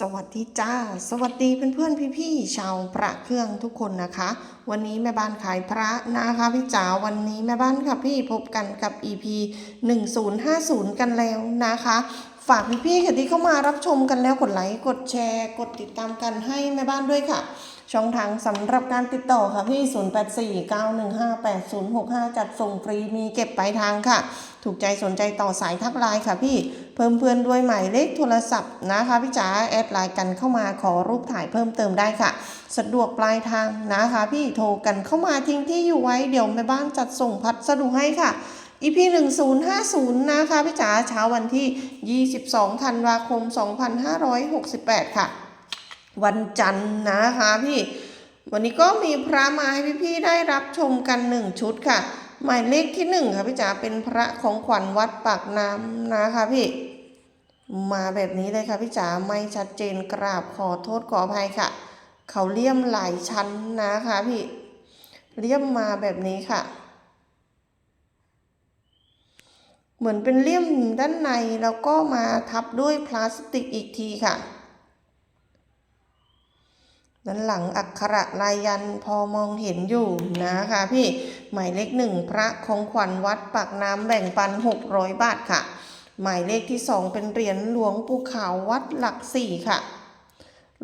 สวัสดีจ้า สวัสดีเพื่อนๆพี่ๆชาวพระเครื่องทุกคนนะคะ วันนี้แม่บ้านขายพระนะคะพี่จ๋าวันนี้แม่บ้านค่ะพี่พบกันกับ EP 1050 กันแล้วนะคะ ฝากพี่ๆค่ะที่เข้ามารับชมกันแล้วกดไลค์กดแชร์ กดติดตามกันให้แม่บ้านด้วยค่ะ ช่องทางสำหรับการติดต่อค่ะพี่ 0849158065 จัดส่งฟรีมีเก็บปลายทางค่ะ ถูกใจสนใจต่อสายทักไลน์ค่ะพี่เพิ่มเพื่อนด้วยหมายเลขโทรศัพท์นะคะพี่จ๋าแอดไลน์กันเข้ามาขอรูปถ่ายเพิ่มเติมได้ค่ะ สะดวกปลายทางนะคะ พี่โทรกันเข้ามาทิ้งที่อยู่ไว้เดี๋ยวแม่บ้านจัดส่งพัสดุให้ค่ะ EP 1050 นะคะพี่จ๋าเช้าวันที่ 22 ธันวาคม 2568 ค่ะ วันจันทร์นะคะพี่ วันนี้ก็มีพระมาให้พี่ๆได้รับชมกันหนึ่งชุดค่ะ หมายเลขที่หนึ่งค่ะพี่จ๋าเป็นพระของขวัญวัดปากน้ำนะคะพี่ มาแบบนี้เลยค่ะพี่จ๋าไม่ชัดเจนกราบขอโทษขออภัยค่ะ เขาเลี่ยมหลายชั้นนะคะพี่ เลี่ยมมาแบบนี้ค่ะ เหมือนเป็นเลี่ยมด้านในแล้วก็มาทับด้วยพลาสติกอีกทีค่ะ ด้านหลังอักขระลายยันพอมองเห็นอยู่นะคะพี่ หมายเลขหนึ่งพระของขวัญวัดปากน้ำแบ่งปัน 600 บาทค่ะ หมายเลขที่สองเป็นเหรียญหลวงปู่ขาววัดหลักสี่ค่ะ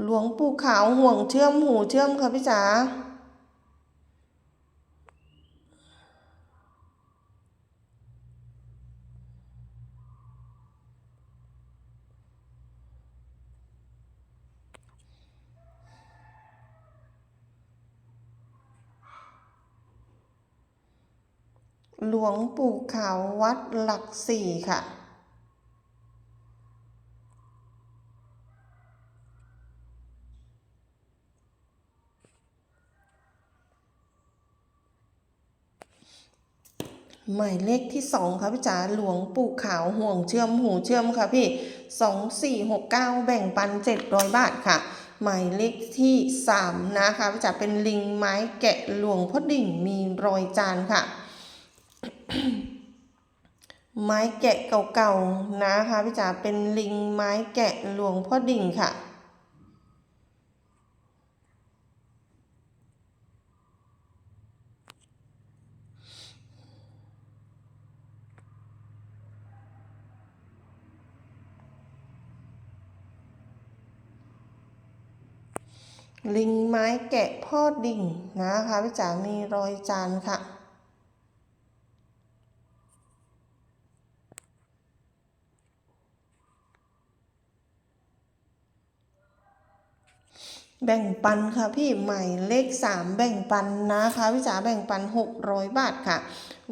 หลวงปู่ขาวห่วงเชื่อมหูเชื่อมค่ะพี่จ๋า หลวงปู่ขาววัดหลักสี่ค่ะ หมายเลขที่สองค่ะพี่จ๋าหลวงปู่ขาวห่วงเชื่อมหูเชื่อมค่ะพี่สองสี่หกเก้าแบ่งปันเจ็ดร้อยบาทค่ะ หมายเลขที่สามนะคะพี่จ๋าเป็นลิงไม้แกะหลวงพ่อดิ่งมีรอยจานค่ะ ไม้แกะเก่าๆนะคะพี่จ๋าเป็นลิงไม้แกะหลวงพ่อดิ่งค่ะ ลิงไม้แกะพ่อดิ่งนะคะพี่จ๋ามีรอยจานค่ะ แบ่งปันค่ะพี่ใหม่เลขสามแบ่งปันนะคะพี่จ๋าแบ่งปันหกร้อยบาทค่ะ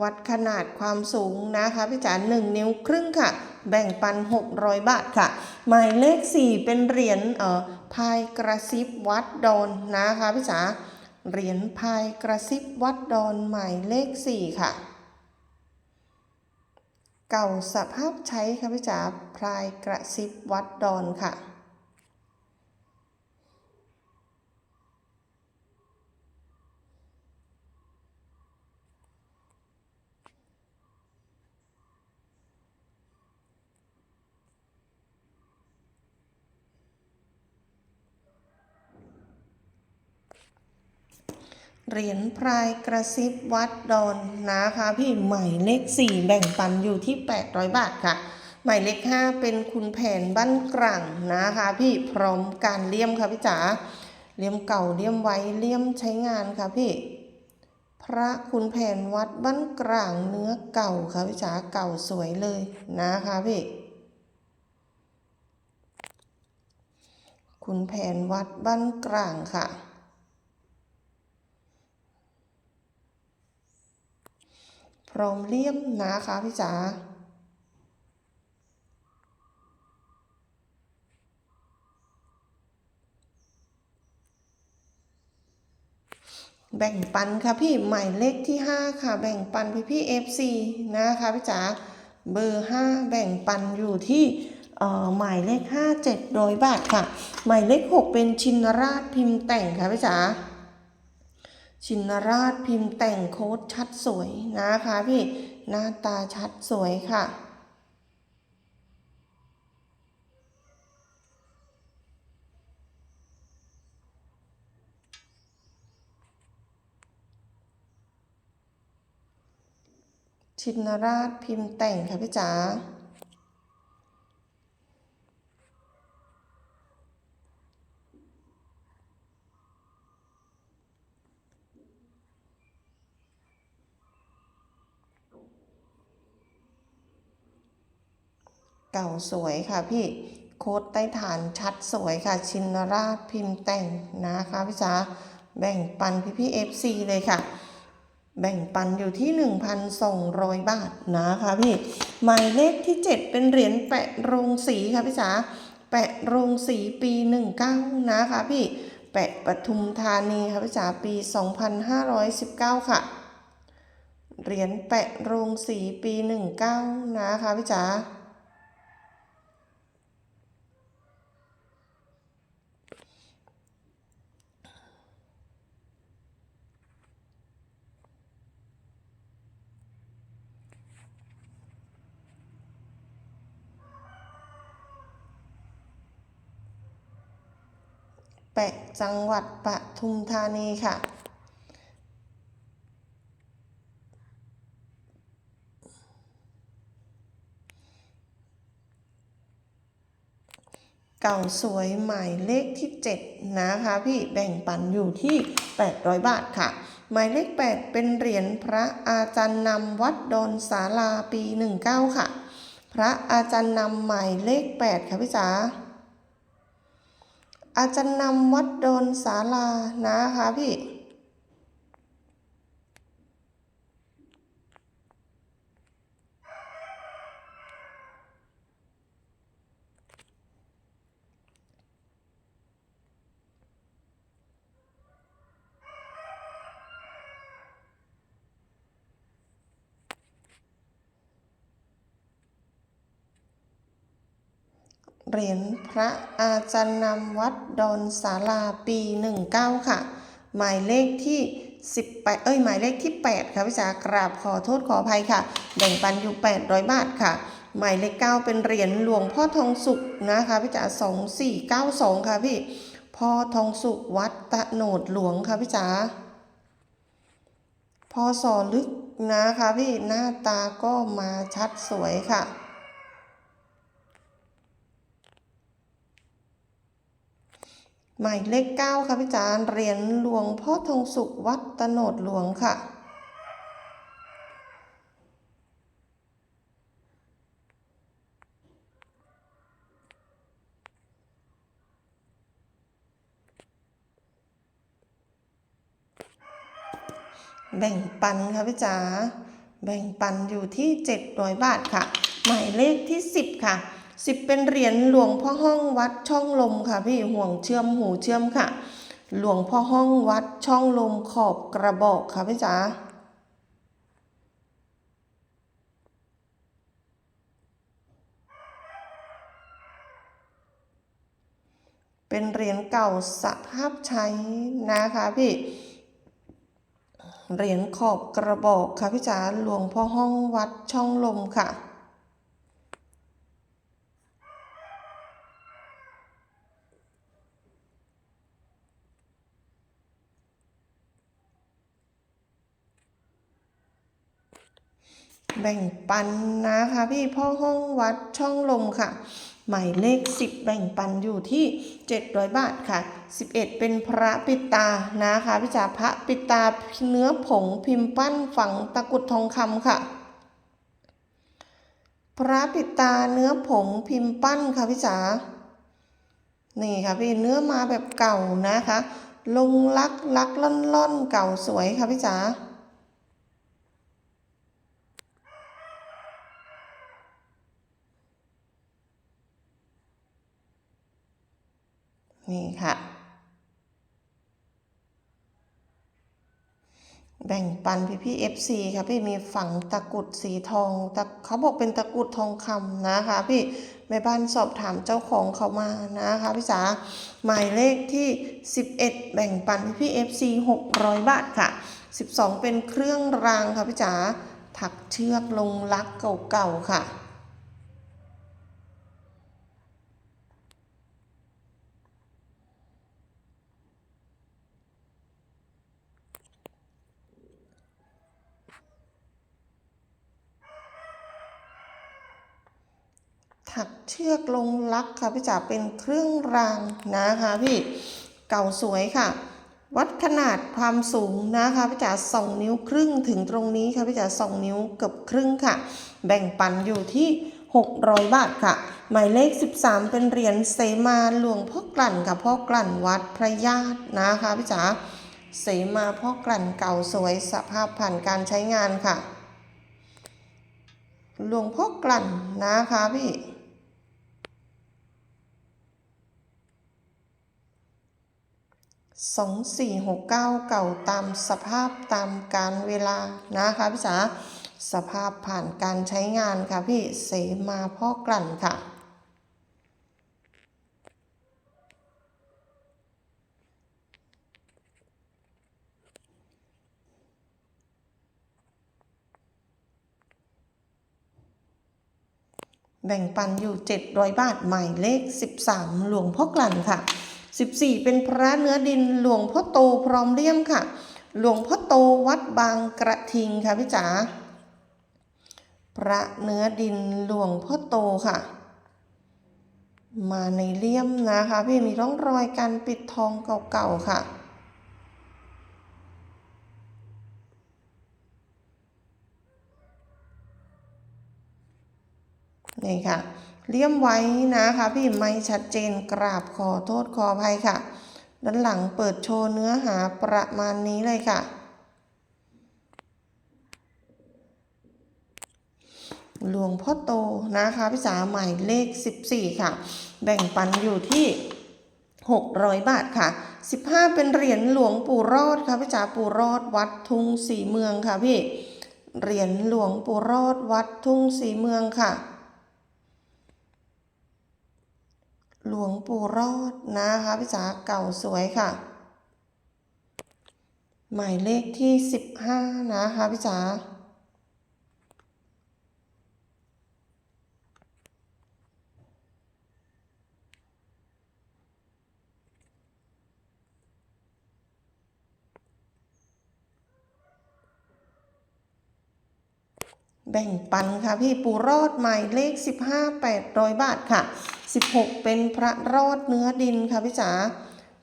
วัดขนาดความสูงนะคะพี่จ๋าหนึ่งนิ้วครึ่งค่ะ แบ่งปันหกร้อยบาทค่ะ หมายเลขสี่เป็นเหรียญเอ่อพายกระซิบวัดดอนนะคะพี่จ๋าเหรียญพายกระซิบวัดดอนหมายเลขสี่ค่ะ เก่าสภาพใช้ค่ะพี่จ๋าพายกระซิบวัดดอนค่ะ เหรียญพรายกระซิบวัดดอนนะคะพี่หมายเลขสี่แบ่งปันอยู่ที่ 800 บาทค่ะ หมายเลขห้าเป็นคุณแผนบ้านกลางนะคะพี่พร้อมการเลี่ยมค่ะพี่จ๋าเลี่ยมเก่าเลี่ยมไว้เลี่ยมใช้งานค่ะพี่ พระคุณแผนวัดบ้านกลางเนื้อเก่าค่ะพี่จ๋าเก่าสวยเลยนะคะพี่คุณแผนวัดบ้านกลางค่ะ รอมเลี่ยมนะคะพี่จ๋าแบ่งปันค่ะพี่หมายเลขที่ 5 ค่ะ แบ่งปันพี่พี่เอฟซีนะคะพี่จ๋าเบอร์ 5 แบ่งปันอยู่ที่หมายเลข 5 700 บาทค่ะ หมายเลข 6 เป็นชินราชพิมพ์แต่งค่ะพี่จ๋า ชินราชพิมพ์แต่งโค้ดชัดสวยนะคะพี่หน้าตาชัดสวยค่ะ ชินราชพิมพ์แต่งค่ะพี่จ๋า เก่าสวยค่ะพี่โค้ดใต้ฐานชัดสวยค่ะ ชินราชพิมพ์แต่งนะคะพี่จ๋าแบ่งปันพี่พี่เอฟซีเลยค่ะ แบ่งปันอยู่ที่ 1,200 บาทนะคะพี่หมายเลขที่ 7 เป็นเหรียญแปะโรงสีค่ะพี่จ๋าแปะโรงสีปี 19 นะคะพี่แปะปทุมธานีค่ะพี่จ๋าปี 2519 ค่ะเหรียญแปะโรงสีปี 19 นะคะพี่จ๋า แปะจังหวัดปทุมธานีค่ะ เก่าสวยหมายเลขที่ 7 นะคะพี่แบ่งปันอยู่ที่ 800 บาทค่ะ หมายเลข 8 เป็นเหรียญพระอาจารย์นำวัดดอนศาลาปี 19 ค่ะ พระอาจารย์นำหมายเลข 8 ค่ะพี่จ๋า อาจารย์นำวัดโดนศาลานะคะพี่ เหรียญพระอาจารย์นำวัดดอนศาลาปี 19 ค่ะ หมายเลขที่ 18 เอ้ย หมายเลขที่ 8 ค่ะพี่จ๋ากราบขอโทษขออภัยค่ะ แบ่งปันอยู่ 800 บาทค่ะ หมายเลข 9 เป็นเหรียญหลวงพ่อทองสุขนะคะพี่จ๋า2492 ค่ะพี่พ่อทองสุขวัดตะโหนดหลวงค่ะพี่จ๋าพอสอลึกนะคะพี่หน้าตาก็มาชัดสวยค่ะ หมายเลขเก้าค่ะพี่จารย์เหรียญหลวงพ่อทองสุขวัดตะโนดหลวงค่ะ แบ่งปันค่ะพี่จ๋าแบ่งปันอยู่ที่ 700 บาทค่ะ หมายเลขที่ 10 ค่ะ 10เป็นเหรียญหลวงพ่อห้องวัดช่องลมค่ะพี่ห่วงเชื่อมหูเชื่อมค่ะ หลวงพ่อห้องวัดช่องลมขอบกระบอกค่ะพี่จ๋าเป็นเหรียญเก่าสภาพใช้นะคะพี่เหรียญขอบกระบอกค่ะพี่จ๋าหลวงพ่อห้องวัดช่องลมค่ะ แบ่งปันนะคะพี่พ่อห้องวัดช่องลมค่ะ หมายเลข 10 แบ่งปันอยู่ที่ 700 บาทค่ะ 11 เป็นพระปิตานะคะพี่จ๋าพระปิตาเนื้อผงพิมพ์ปั้นฝังตะกุดทองคำค่ะพระปิตาเนื้อผงพิมพ์ปั้นค่ะพี่จ๋า นี่ค่ะพี่เนื้อมาแบบเก่านะคะ ลงลักลักล่อนล่อนเก่าสวยค่ะพี่จ๋า นี่ค่ะ แบ่งปันพี่พี่เอฟซีค่ะพี่มีฝังตะกุดสีทองตะเขาบอกเป็นตะกุดทองคำนะคะ พี่แม่บ้านสอบถามเจ้าของเขามานะคะพี่จ๋าหมายเลขที่ 11 แบ่งปันพี่พี่เอฟซี600บาทค่ะ 12 เป็นเครื่องรางค่ะพี่จ๋าถักเชือกลงลักเก่าๆค่ะ หักเชือกลงลักค่ะพี่จ๋าเป็นเครื่องรางนะคะพี่เก่าสวยค่ะ วัดขนาดความสูงนะคะพี่จ๋าสองนิ้วครึ่งถึงตรงนี้ค่ะพี่จ๋าสองนิ้วเกือบครึ่งค่ะ แบ่งปันอยู่ที่ 600 บาทค่ะ หมายเลข 13 เป็นเหรียญเสมาหลวงพ่อกลั่นค่ะพ่อกลั่นวัดพระญาตินะคะพี่จ๋าเสมาพ่อกลั่นเก่าสวยสภาพผ่านการใช้งานค่ะหลวงพ่อกลั่นนะคะพี่ สองสี่หกเก้าเก่าตามสภาพตามการเวลานะคะพี่จ๋าสภาพผ่านการใช้งานค่ะพี่เสมาพ่อกลั่นค่ะแบ่งปันอยู่ 700 บาทหมายเลข 13 หลวงพ่อกลั่นค่ะ 14 เป็นพระเนื้อดินหลวงพ่อโตพร้อมเลี่ยมค่ะ หลวงพ่อโตวัดบางกระทิงค่ะพี่จ๋าพระเนื้อดินหลวงพ่อโตค่ะ มาในเลี่ยมนะคะพี่มีร่องรอยการปิดทองเก่าๆค่ะนี่ค่ะ เลี่ยมไว้นะคะพี่ไม่ชัดเจนกราบขอโทษขออภัยค่ะ ด้านหลังเปิดโชว์เนื้อหาประมาณนี้เลยค่ะ หลวงพ่อโตนะคะพี่จ๋าหมายเลข 14 ค่ะ แบ่งปันอยู่ที่ 600 บาทค่ะ 15 เป็นเหรียญหลวงปู่รอดค่ะพี่จ๋าปู่รอดวัดทุ่งสีเมืองค่ะพี่เหรียญหลวงปู่รอดวัดทุ่งสีเมืองค่ะ หลวงปู่รอดนะคะพี่จ๋าเก่าสวยค่ะ หมายเลขที่15นะคะพี่จ๋าแบ่งปันค่ะพี่ปูรอดหมายเลข 15 800 บาทค่ะ 16 เป็นพระรอดเนื้อดินค่ะพี่จ๋า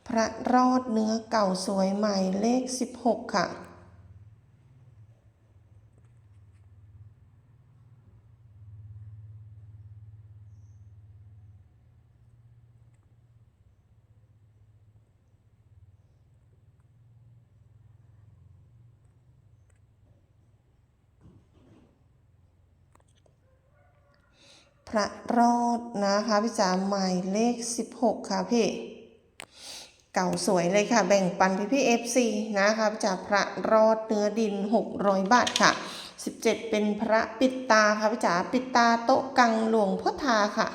พระรอดเนื้อเก่าสวยใหม่เลข 16 ค่ะ ระรอดนะคะพี่จ๋าหมายเลข 16 ค่ะพี่ เก่าสวยเลยค่ะ แบ่งปันพี่พี่เอฟซีนะคะพี่จ๋าพระรอดเนื้อดิน 600 บาทค่ะ 17 เป็นพระปิดตาค่ะพี่จ๋าปิดตาโต๊ะกังหลวงพ่อทาค่ะ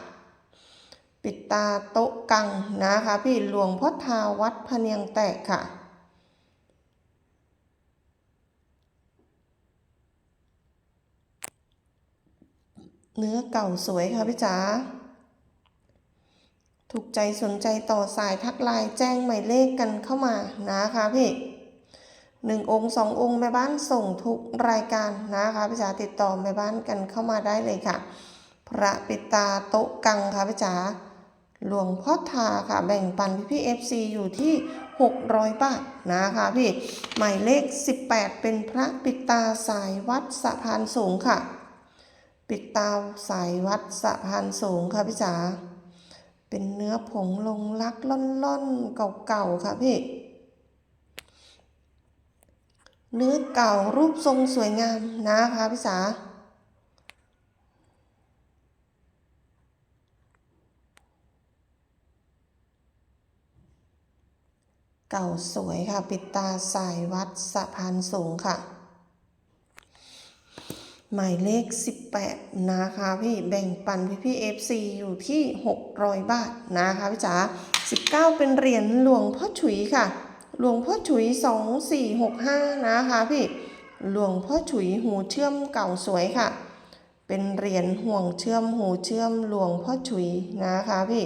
ปิดตาโต๊ะกังนะคะพี่หลวงพ่อทาวัดพะเนียงแตกค่ะ เนื้อเก่าสวยค่ะพี่จ๋า ถูกใจสนใจต่อสายทักไลน์แจ้งหมายเลขกันเข้ามานะคะพี่หนึ่งองค์สององค์แม่บ้านส่งทุกรายการนะคะพี่จ๋าติดต่อแม่บ้านกันเข้ามาได้เลยค่ะ พระปิตาโต๊ะกังค่ะพี่จ๋าหลวงพ่อทาค่ะแบ่งปันพี่พี่เอฟซีอยู่ที่ 600 บาทนะคะพี่หมายเลข 18 เป็นพระปิตาสายวัดสะพานสูงค่ะ ปิดตาสายวัดสะพานสูงค่ะพี่จ๋าเป็นเนื้อผงลงลักล่อนๆเก่าๆค่ะพี่เนื้อเก่ารูปทรงสวยงามนะคะพี่จ๋าเก่าสวยค่ะ ปิดตาสายวัดสะพานสูงค่ะ หมายเลข 18 นะคะพี่แบ่งปันพี่พี่ FC อยู่ที่ 600 บาทนะคะพี่จ๋า19 เป็นเหรียญหลวงพ่อฉุยค่ะ หลวงพ่อฉุย 2465 นะคะพี่หลวงพ่อฉุยหูเชื่อมเก่าสวยค่ะ เป็นเหรียญห่วงเชื่อมหูเชื่อมหลวงพ่อฉุยนะคะพี่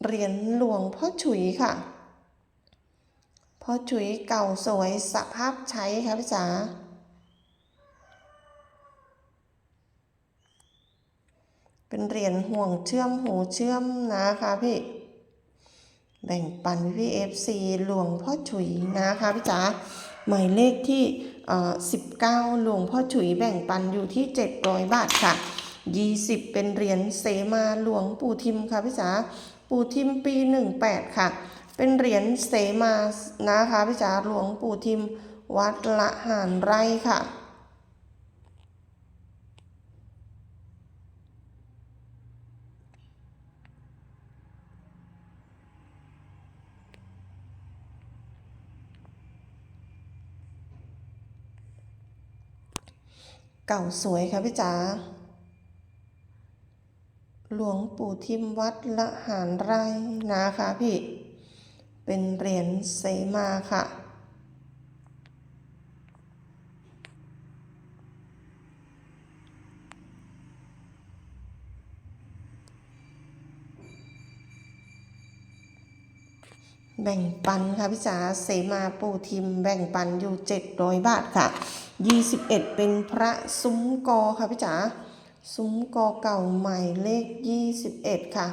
เหรียญหลวงพ่อฉุยค่ะ พ่อฉุยเก่าสวยสภาพใช้ค่ะพี่จ๋าเป็นเหรียญห่วงเชื่อมหูเชื่อมนะคะพี่ แบ่งปันพี่เอฟซีหลวงพ่อฉุยนะคะพี่จ๋าหมายเลขที่เอ่อ19หลวงพ่อฉุยแบ่งปันอยู่ที่700บาทค่ะ20เป็นเหรียญเสมาหลวงปู่ทิมค่ะพี่จ๋า ปู่ทิมปี 18 ค่ะ เป็นเหรียญเสมานะคะพี่จ๋าหลวงปู่ทิมวัดละหารไร่ค่ะเก่าสวยค่ะพี่จ๋า หลวงปู่ทิมวัดละหารไรนะคะพี่ เป็นเหรียญเสมาค่ะแบ่งปันค่ะพี่จ๋าเสมาปูทิมแบ่งปันอยู่ 700 บาทค่ะ 21 เป็นพระซุ้มกอค่ะพี่จ๋า ซุ้มกอเก่าใหม่เลข 21 ค่ะ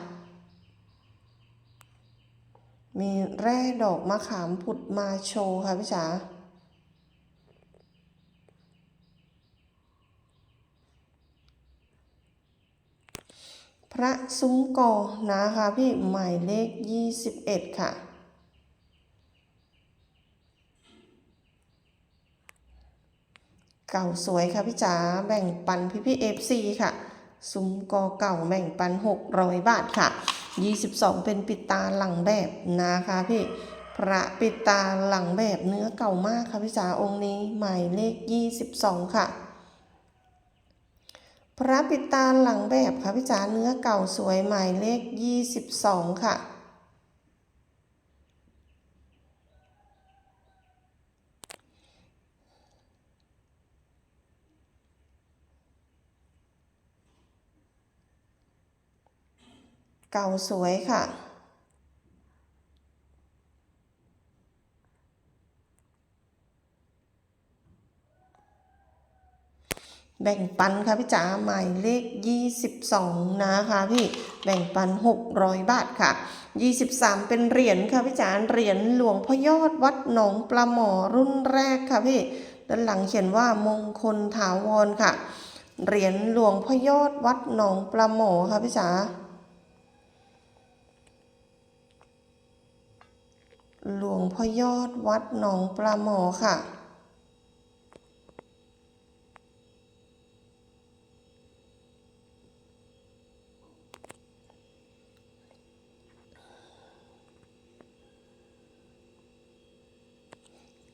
มีแร่ดอกมะขามผุดมาโชว์ค่ะพี่จ๋าพระซุ้มกอนะคะพี่หมายเลข 21 ค่ะ เก่าสวยค่ะพี่จ๋าแบ่งปันพี่พี่เอฟซีค่ะ ซุ้มกอเก่าแบ่งปัน 600 บาทค่ะ 22 เป็นปิดตาหลังแบบนะคะพี่พระปิดตาหลังแบบเนื้อเก่ามากค่ะพี่จ๋าองค์นี้หมายเลข 22 ค่ะ พระปิดตาหลังแบบค่ะพี่จ๋าเนื้อเก่าสวยหมายเลข 22 ค่ะ เก่าสวยค่ะ แบ่งปันค่ะพี่จ๋าหมายเลข 22 นะคะพี่แบ่งปัน 600 บาทค่ะ 23 เป็นเหรียญค่ะพี่จ๋าเหรียญหลวงพ่อยอดวัดหนองปลาหมอรุ่นแรกค่ะพี่ด้านหลังเขียนว่ามงคลถาวรค่ะ เหรียญหลวงพ่อยอดวัดหนองปลาหมอค่ะพี่จ๋า หลวงพ่อยอดวัดหนองปลาหมอค่ะ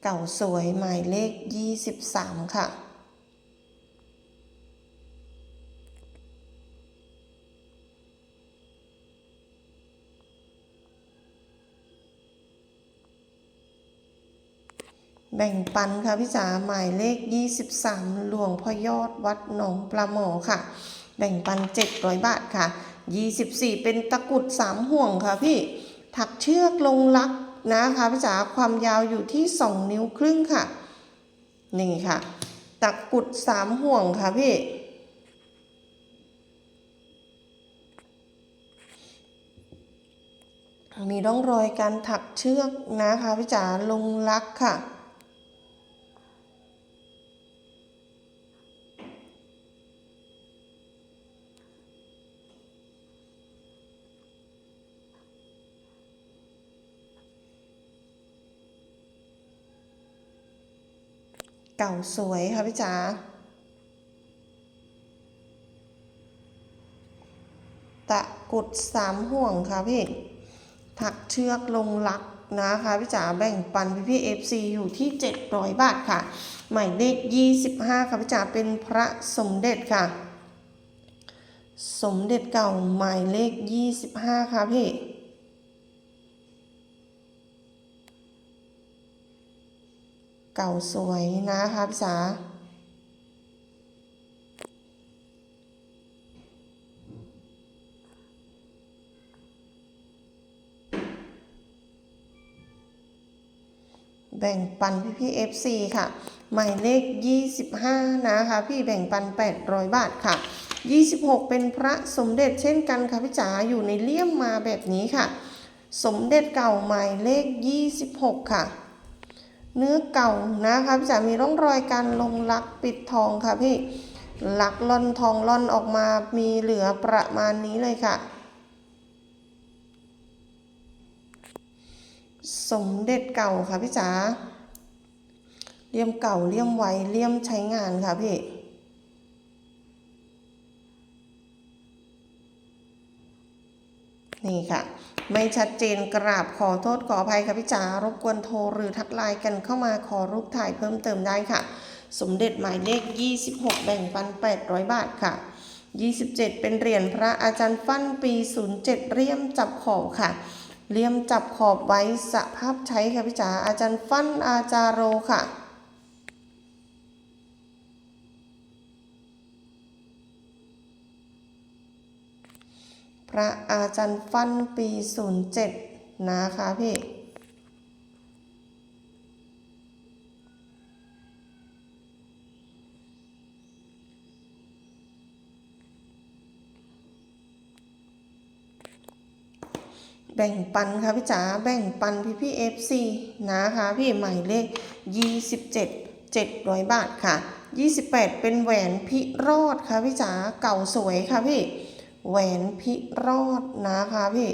เก่าสวยหมายเลข 23 ค่ะ แบ่งปันค่ะพี่จ๋าหมายเลข 23 หลวงพ่อยอดวัดหนองปลาหมอค่ะ แบ่งปัน 700 บาทค่ะ 24 เป็นตะกุด 3 ห่วงค่ะพี่ถักเชือกลงลักนะคะพี่จ๋าความยาวอยู่ที่ 2 นิ้วครึ่งค่ะ นี่ค่ะ ตะกุด 3 ห่วงค่ะพี่มีร่องรอยการถักเชือกนะคะพี่จ๋าลงลักค่ะ เก่าสวยค่ะพี่จ๋าตะกุดสามห่วงค่ะพี่ ถักเชือกลงลักนะคะพี่จ๋าแบ่งปันพี่พี่เอฟซีอยู่ที่ 700 บาทค่ะ หมายเลข 25 ค่ะพี่จ๋าเป็นพระสมเด็จค่ะ สมเด็จเก่าหมายเลข 25 ค่ะพี่ เก่าสวยนะคะภาษาแบ่งปันพี่พี่เอฟซีค่ะ หมายเลข 25 นะคะ พี่แบ่งปัน 800 บาทค่ะ 26 เป็นพระสมเด็จเช่นกันค่ะพี่จ๋าอยู่ในเลี่ยมมาแบบนี้ค่ะ สมเด็จเก่าหมายเลข 26 ค่ะ เนื้อเก่านะคะพี่จ๋ามีร่องรอยการลงลักปิดทองค่ะพี่ลักล่อนทองล่อนออกมามีเหลือประมาณนี้เลยค่ะ สมเด็จเก่าค่ะพี่จ๋าเลี่ยมเก่าเลี่ยมไวเลี่ยมใช้งานค่ะพี่นี่ค่ะ ไม่ชัดเจนกราบขอโทษขออภัยค่ะพี่จ๋ารบกวนโทรหรือทักไลน์กันเข้ามาขอรูปถ่ายเพิ่มเติมได้ค่ะ สมเด็จหมายเลข 26 แบ่งปัน 800 บาทค่ะ 27 เป็นเหรียญพระอาจารย์ฟั่นปี 07เลี่ยมจับขอบค่ะเลี่ยมจับขอบไว้สภาพใช้ค่ะพี่จ๋าอาจารย์ฟั่นอาจารโรค่ะ ระอาจารย์ฟันปี 07 นะคะพี่แบ่งปันค่ะพี่จ๋าแบ่งปันพี่พี่เอฟซีนะคะพี่หมายเลข 27 700 บาทค่ะ 28 เป็นแหวนพิรอดค่ะพี่จ๋าเก่าสวยค่ะพี่ แหวนพิรอดนะคะพี่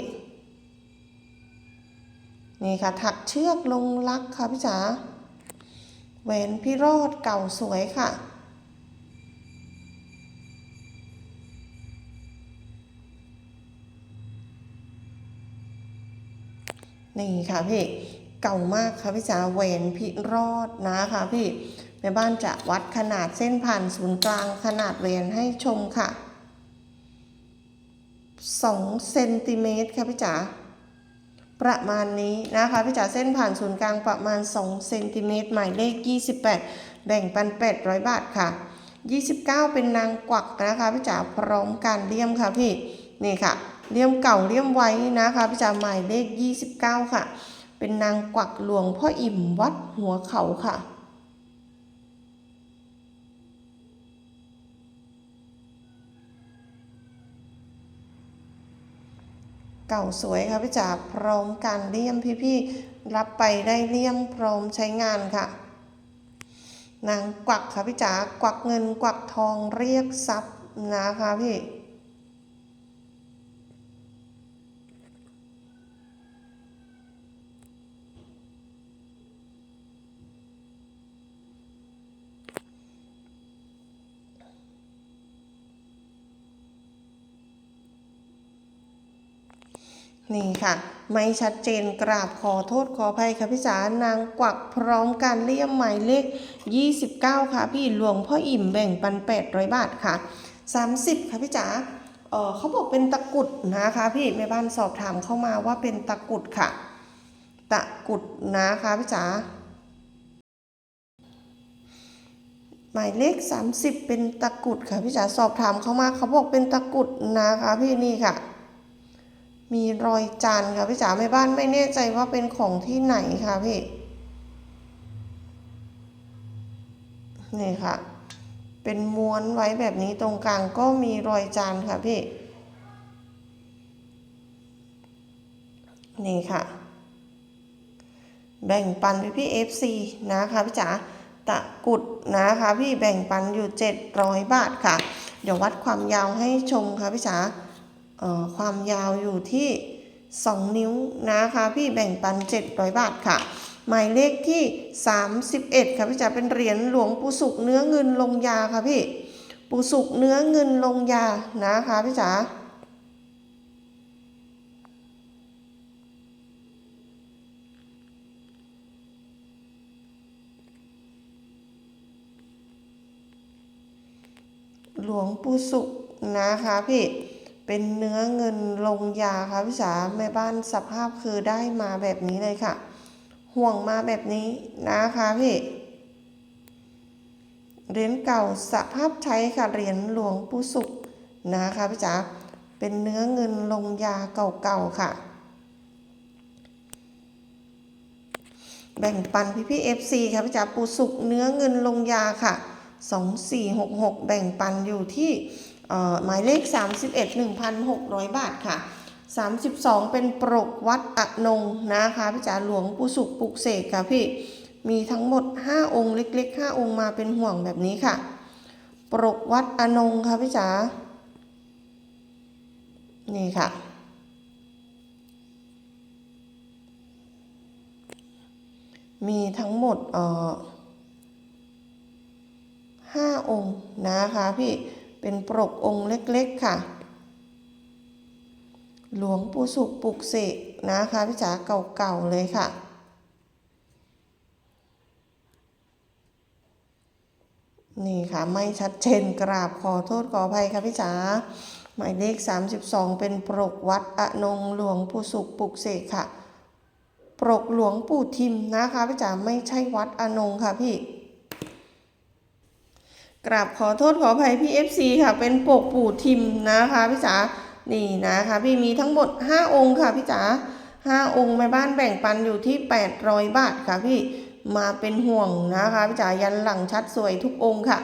นี่ค่ะ ถักเชือกลงลักค่ะพี่จ๋าแหวนพิรอดเก่าสวยค่ะนี่ค่ะพี่เก่ามากค่ะพี่จ๋าแหวนพิรอดนะคะพี่แม่บ้านจะวัดขนาดเส้นผ่านศูนย์กลางขนาดแหวนให้ชมค่ะ 2เซนติเมตรค่ะพี่จ๋าประมาณนี้นะคะพี่จ๋าเส้นผ่านศูนย์กลางประมาณ2เซนติเมตรหมายเลข 28 แบ่งปัน 800 บาทค่ะ 29 เป็นนางกวักนะคะพี่จ๋าพร้อมการเลี่ยมค่ะพี่นี่ค่ะเลี่ยมเก่าเลี่ยมไว้นะคะพี่จ๋าหมายเลข 29 ค่ะ เป็นนางกวักหลวงพ่ออิ่มวัดหัวเขาค่ะ เก่าสวยค่ะพี่จ๋าพร้อมการเลี่ยมพี่ๆรับไปได้เลี่ยมพร้อมใช้งานค่ะ นางกวักค่ะพี่จ๋ากวักเงินกวักทองเรียกทรัพย์นะคะพี่ นี่ค่ะ ไม่ชัดเจนกราบขอโทษขออภัยค่ะพี่จ๋านางกวักพร้อมการเลี่ยมหมายเลข 29 ค่ะพี่หลวงพ่ออิ่มแบ่งปัน 800 บาทค่ะ 30 ค่ะพี่จ๋าเออเขาบอกเป็นตะกุดนะคะพี่แม่บ้านสอบถามเข้ามาว่าเป็นตะกุดค่ะ ตะกุดนะคะพี่จ๋าหมายเลข 30 เป็นตะกุดค่ะพี่จ๋าสอบถามเข้ามาเขาบอกเป็นตะกุดนะคะพี่นี่ค่ะ มีรอยจานค่ะพี่จ๋าแม่บ้านไม่แน่ใจว่าเป็นของที่ไหนค่ะพี่ นี่ค่ะ เป็นม้วนไว้แบบนี้ตรงกลางก็มีรอยจานค่ะพี่ นี่ค่ะ แบ่งปันพี่พี่เอฟซีนะคะพี่จ๋าตะกุดนะคะพี่แบ่งปันอยู่ 700 บาทค่ะ เดี๋ยววัดความยาวให้ชมค่ะพี่จ๋า ความยาวอยู่ที่ 2 นิ้วนะคะพี่แบ่งปัน 700 บาทค่ะ หมายเลขที่ 31 ค่ะพี่จ๋าเป็นเหรียญหลวงปู่สุกเนื้อเงินลงยาค่ะพี่ปู่สุกเนื้อเงินลงยานะคะพี่จ๋าหลวงปู่สุกนะคะพี่ เป็นเนื้อเงินลงยาค่ะพี่จ๋าแม่บ้านสภาพคือได้มาแบบนี้เลยค่ะ ห่วงมาแบบนี้นะคะพี่เหรียญเก่าสภาพใช้ค่ะเหรียญหลวงปู่สุขนะคะพี่จ๋าเป็นเนื้อเงินลงยาเก่าๆค่ะ แบ่งปันพี่พี่เอฟซีค่ะพี่จ๋าปูสุกเนื้อเงินลงยาค่ะ 2466 แบ่งปันอยู่ที่ หมายเลข 31 1,600 บาทค่ะ 32 เป็นปรกวัดอนงนะคะพี่จ๋าหลวงปู่สุขปุกเสกค่ะพี่มีทั้งหมด 5 องค์เล็ก ๆ 5 องค์มาเป็นห่วงแบบนี้ค่ะ ปรกวัดอนงค่ะพี่จ๋านี่ค่ะ มีทั้งหมดเอ่อห้าองค์นะคะพี่ เป็นปรกองค์เล็กๆค่ะ หลวงปู่สุขปลุกเสกนะคะพี่จ๋าเก่าๆเลยค่ะ นี่ค่ะไม่ชัดเจนกราบขอโทษขออภัยค่ะพี่จ๋าหมายเลข 32 เป็นปรกวัดอนงหลวงปู่สุขปลุกเสกค่ะ ปรกหลวงปู่ทิมนะคะพี่จ๋าไม่ใช่วัดอนงค่ะพี่ กราบขอโทษขออภัยพี่เอฟซีค่ะ เป็นปกปู่ทิมนะคะพี่จ๋านี่นะคะพี่มีทั้งหมด 5 องค์ค่ะพี่จ๋า5องค์แม่บ้านแบ่งปันอยู่ที่ 800 บาทค่ะพี่มาเป็นห่วงนะคะพี่จ๋ายันหลังชัดสวยทุกองค์ค่ะ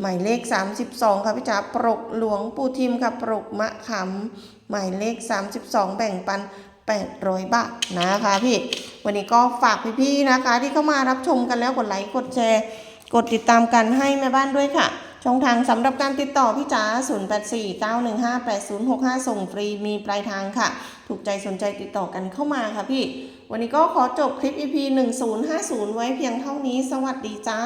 หมายเลข 32 ค่ะพี่จ๋าปรกหลวงปู่ทิมค่ะปรกมะขำหมายเลข 32 แบ่งปัน 800 บาทนะคะพี่ วันนี้ก็ฝากพี่ๆนะคะ ที่เข้ามารับชมกันแล้วกดไลค์กดแชร์ กดติดตามกันให้แม่บ้านด้วยค่ะ ช่องทางสำหรับการติดต่อพี่จ๋า0849158065 ส่งฟรีมีปลายทางค่ะ ถูกใจสนใจติดต่อกันเข้ามาค่ะพี่ วันนี้ก็ขอจบคลิป EP 1050 ไว้เพียงเท่านี้ สวัสดีจ้า